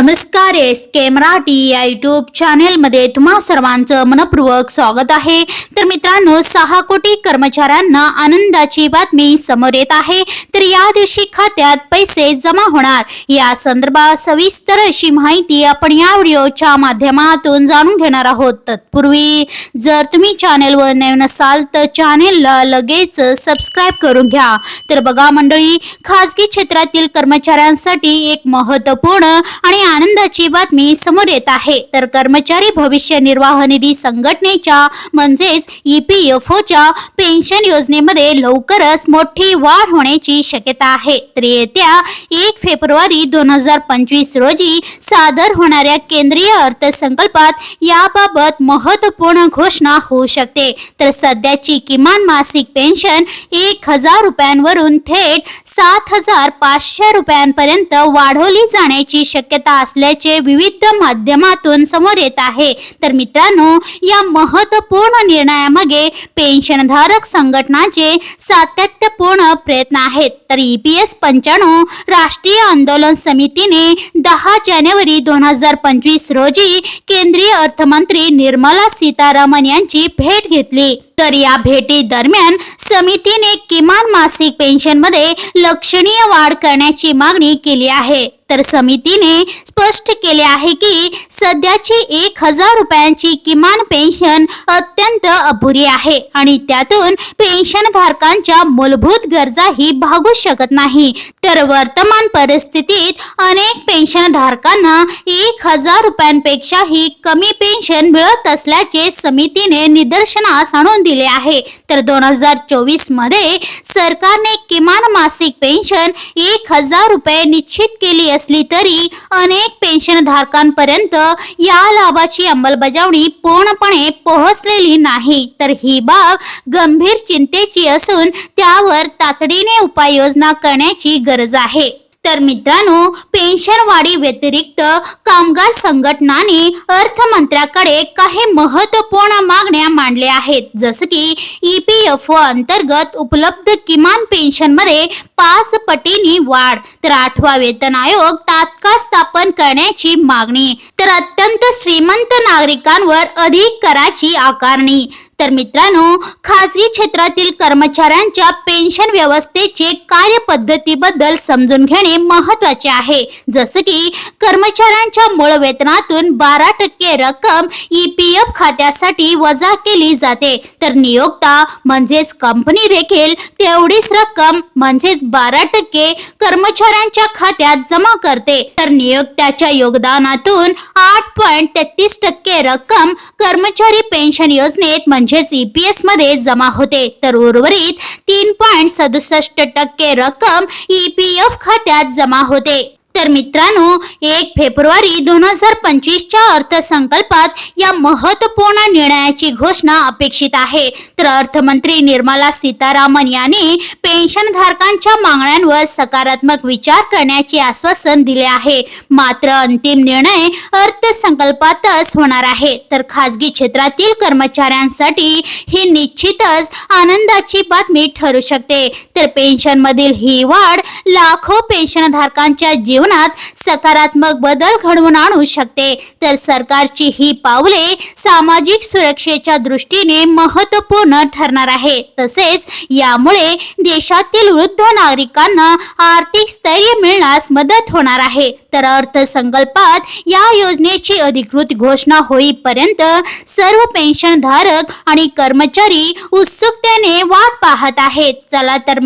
नमस्कार एस के मराठी या युट्यूब चॅनेलमध्ये तुम्हा सर्वांचं मनपूर्वक स्वागत आहे. तर मित्रांनो सहा कोटी कर्मचाऱ्यांना आनंदाची बातमी समोर येत आहे. तर या दिवशी खात्यात पैसे जमा होणार. या संदर्भात सविस्तर अशी माहिती आपण या व्हिडिओच्या माध्यमातून जाणून घेणार आहोत. तत्पूर्वी जर तुम्ही चॅनेलवर नवीन असाल तर चॅनेलला लगेच सबस्क्राईब करून घ्या. तर बघा मंडळी खाजगी क्षेत्रातील कर्मचाऱ्यांसाठी एक महत्त्वपूर्ण आणि आनंदाची बातमी समोर येत आहे. तर कर्मचारी भविष्य निर्वाह निधी संघटनेच्या म्हणजेच E ईपीएफओच्या पेन्शन योजनेमध्ये लवकरच मोठी वाढ होण्याची शक्यता आहे. तर येत्या एक फेब्रुवारी दोन हजार पंचवीस रोजी सादर होणाऱ्या केंद्रीय अर्थसंकल्पात याबाबत महत्त्वपूर्ण घोषणा होऊ शकते. तर सध्याची किमान मासिक पेन्शन एक हजार रुपयांवरून थेट सात हजार पाचशे रुपयांपर्यंत वाढवली जाण्याची शक्यता असल्याचे विविध माध्यमातून समोर येत आहे. तर मित्रांनो या महत्त्वपूर्ण निर्णयामागे पेन्शनधारक संघटनाचे सातत्यपूर्ण प्रयत्न आहेत. तर ई पी एस पंच्याण्णव राष्ट्रीय आंदोलन समितीने दहा जानेवारी दोन हजार पंचवीस रोजी केंद्रीय अर्थमंत्री निर्मला सीतारामन यांची भेट घेतली. तर या भेटी दरम्यान समितीने किमान मासिक पेन्शनमध्ये लक्षणीय वाढ करण्याची मागणी केली आहे. तर समितीने स्पष्ट केले आहे की सध्याची एक हजार रुपयांची किमान पेन्शन अत्यंत अपुरी आहे आणि त्यातून पेन्शन धारकांच्या मूलभूत गरजाही भागू शकत नाही. तर वर्तमान परिस्थितीत अनेक पेन्शन धारकांना एक हजार रुपयांपेक्षाही कमी पेन्शन मिळत असल्याचे समितीने निदर्शनास आणून दिले आहे. तर दोन हजार चोवीसमध्ये सरकारने किमान मासिक पेन्शन एक हजार रुपये निश्चित केली असली तरी अनेक पेन्शन धारकांपर्यंत या लाभाची अंमलबजावणी पूर्णपणे पोहोचलेली नाही. तर ही बाब गंभीर चिंतेची असून त्यावर तातडीने उपाययोजना करण्याची गरज आहे. तर मित्रांनो पेन्शन वाढी व्यतिरिक्त कामगार संघटनाने अर्थमंत्र्याकडे काही महत्त्वपूर्ण मागण्या मांडल्या आहेत. जसं की ई पी एफ ओ अंतर्गत उपलब्ध किमान पेन्शनमध्ये पाच पटीने वाढ तर आठवा वेतन आयोग तात्काळ स्थापन करण्याची मागणी तर अत्यंत श्रीमंत नागरिकांवर अधिक कराची आकारणी तर मित्रांनो खाजगी क्षेत्रातील कर्मचाऱ्यांच्या पेन्शन व्यवस्थेचे कार्यपद्धतीबद्दल समजून घेणे महत्त्वाचे आहे. जसं की कर्मचाऱ्यांच्या मूळ वेतनातून बारा टक्के रक्कम ई पी एफ खात्यासाठी वजा केली जाते. तर नियोक्ता म्हणजेच कंपनी देखील तेवढीच रक्कम म्हणजेच बारा टक्के कर्मचाऱ्यांच्या खात्यात जमा करते. तर नियोक्त्याच्या योगदानातून आठ पॉईंट तेहतीस टक्के रक्कम कर्मचारी पेन्शन योजनेत म्हणजे म्हणजेच ईपीएसमध्ये जमा होते. तर उर्वरित तीन पॉईंट सदुसष्ट टक्के रक्कम ईपीएफ खात्यात जमा होते. तर मित्रांनो एक फेब्रुवारी दोन हजार पंचवीसच्या अर्थसंकल्पात या महत्त्वपूर्ण निर्णयाची घोषणा अपेक्षित आहे. तर अर्थमंत्री निर्मला सीतारामन यांनी पेन्शनधारकांच्या मागण्यांवर सकारात्मक विचार करण्याचे आश्वासन दिले आहे. मात्र अंतिम निर्णय अर्थसंकल्पातच होणार आहे. तर खासगी क्षेत्रातील कर्मचाऱ्यांसाठी ही निश्चितच आनंदाची बातमी ठरू शकते. तर पेन्शन मधील ही वाढ लाखो पेन्शन धारकांच्या जीवनात सकारात्मक बदल घडवून आणू शकते. तर सरकारची ही पावले सामाजिक सुरक्षेच्या दृष्टीने महत्त्वपूर्ण ठरणार आहे. तसेच यामुळे देशातील वृद्ध नागरिकांना आर्थिक स्थैर्य मिळण्यास मदत होणार आहे. तर अर्थसंकल्पात या योजनेची अधिकृत घोषणा होईपर्यंत सर्व पेन्शन धारक आणि कर्मचारी उत्सुकतेने वाट पाहत आहेत. चला तर